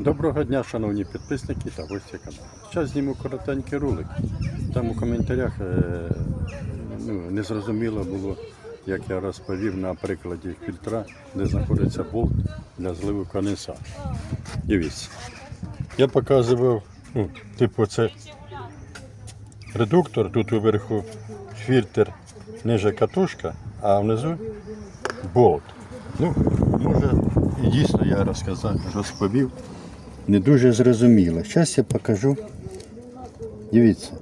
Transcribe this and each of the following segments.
Доброго дня, шановні підписники та гості каналу. Зараз зніму коротенький ролик. Там у коментарях е, ну, незрозуміло було, як я розповів на прикладі фільтра, де знаходиться болт для зливу конденсату. Дивіться. Я показував, ну, типу, це редуктор, тут уверху фільтр, ниже катушка, а внизу болт. Ну, може, дійсно я розказав, розповів. Не дуже зрозуміло. Зараз я покажу. Дивіться.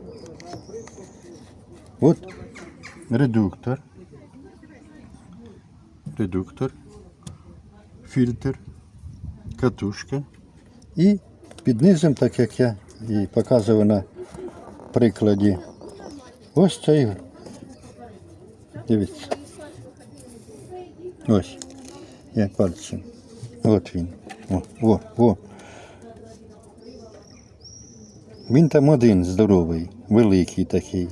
От редуктор. Редуктор, фільтр, катушка. І під низом, так як я і показував на прикладі, ось цей. Дивіться. Ось. Я пальцем. От він. О, о, о. Він там один здоровий, великий такий.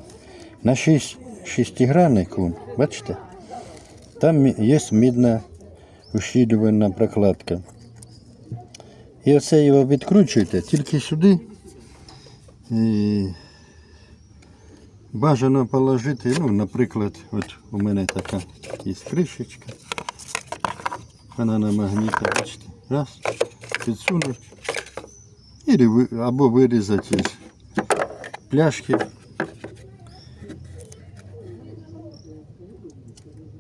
На шість, шестиграннику, бачите? Там є мідна ущільнювальна прокладка. І оце його відкручуєте тільки сюди. І бажано положити, ну, наприклад, от у мене така є кришечка. Вона на магніті, бачите. Раз, підсунуть. Або вирізати із пляшки.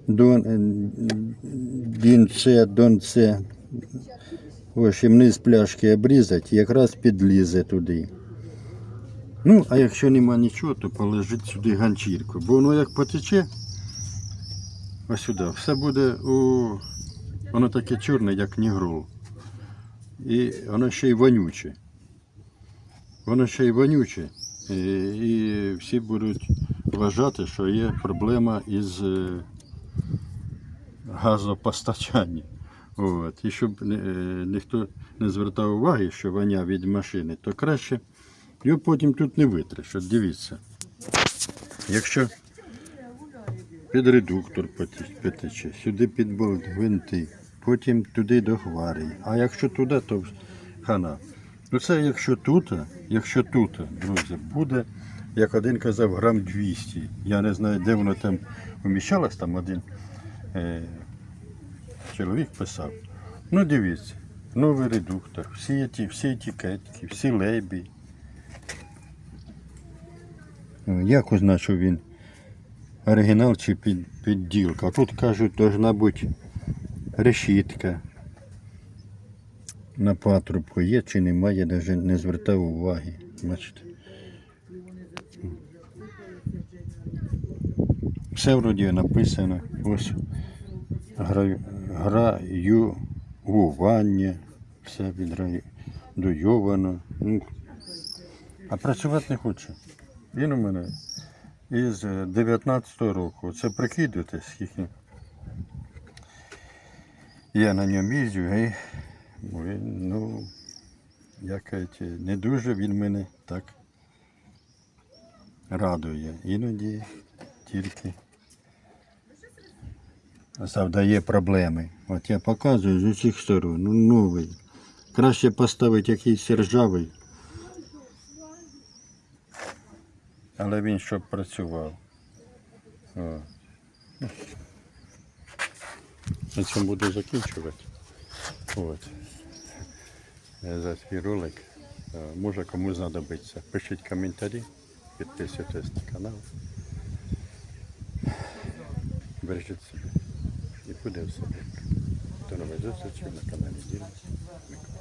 Дон, е, дінце, донце. В общем, низ пляшки обрізати, якраз підлізе туди. Ну, а якщо нема нічого, то положить сюди ганчірку. Бо воно як потече, ось сюди, все буде у. Воно таке чорне, як нігрол. І воно ще й вонюче. Воно ще й вонюче. І, і всі будуть вважати, що є проблема із е, газопостачанням. От. І щоб е, ніхто не звертав уваги, що воня від машини, то краще його потім тут не витреш. От дивіться. Якщо під редуктор потече, сюди під гвинти, потім туди до хварі. А якщо туди, то хана. Ну це якщо тут, якщо тут, друзі, буде, як один казав, грам 200. Я не знаю, де воно там уміщалось, там один е, чоловік писав. Ну дивіться, новий редуктор, всі, ті, всі етикетки, всі лейбі. Ну, Як що він оригінал чи під, підділка? Тут кажуть, должна бути решітка. На патрубку є чи немає, навіть не звертав уваги. Бачите. Все вроді написано. Ось граю, граювання, все відрайдуйовано. Ну, а працювати не хоче. Він у мене із 19-го року. Це прикидуйте, скільки. Я на ньому їздю, і ну, як кажуть, не дуже він мене так радує. Іноді тільки завдає проблеми. От я показую з усіх сторон, ну новий. Краще поставити якийсь ржавий. Але він щоб працював. О. На цьому буду закінчувати. От. Е, За свій ролик. Е, Може комусь знадобиться. Пишіть коментарі, підписуйтесь на канал. Бережіть себе. І буде все добре. До нових зустрічей на каналі Діля. Микола.